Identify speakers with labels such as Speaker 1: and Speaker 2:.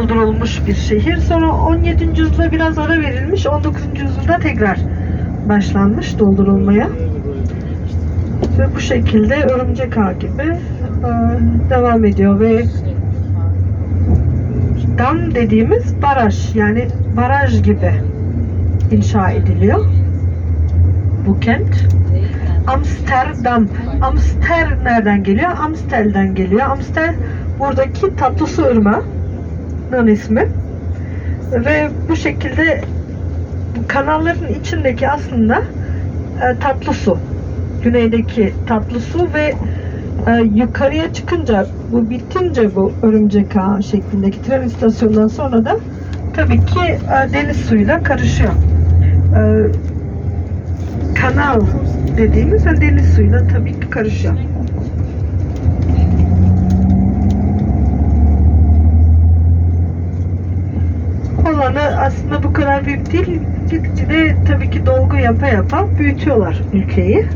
Speaker 1: doldurulmuş bir şehir. Sonra 17. yüzyılda biraz ara verilmiş. 19. yüzyılda tekrar başlanmış doldurulmaya. Ve bu şekilde örümcek ağ gibi e, devam ediyor ve dam dediğimiz baraj yani baraj gibi inşa ediliyor bu kent. Amsterdam. Amster nereden geliyor? Amstel'den geliyor. Amstel buradaki tatlı su ırmağının ismi. Ve bu şekilde kanalların içindeki aslında e, tatlı su. Güneydeki tatlı su ve e, yukarıya çıkınca bu bitince bu örümcek ağı şeklindeki tren istasyonundan sonra da tabii ki e, deniz suyuyla karışıyor. E, kanal dediğimiz deniz suyuyla tabii ki karışıyor. Olanı aslında bu kadar büyük değil. Gitgide tabii ki dolgu yapa yapa büyütüyorlar ülkeyi.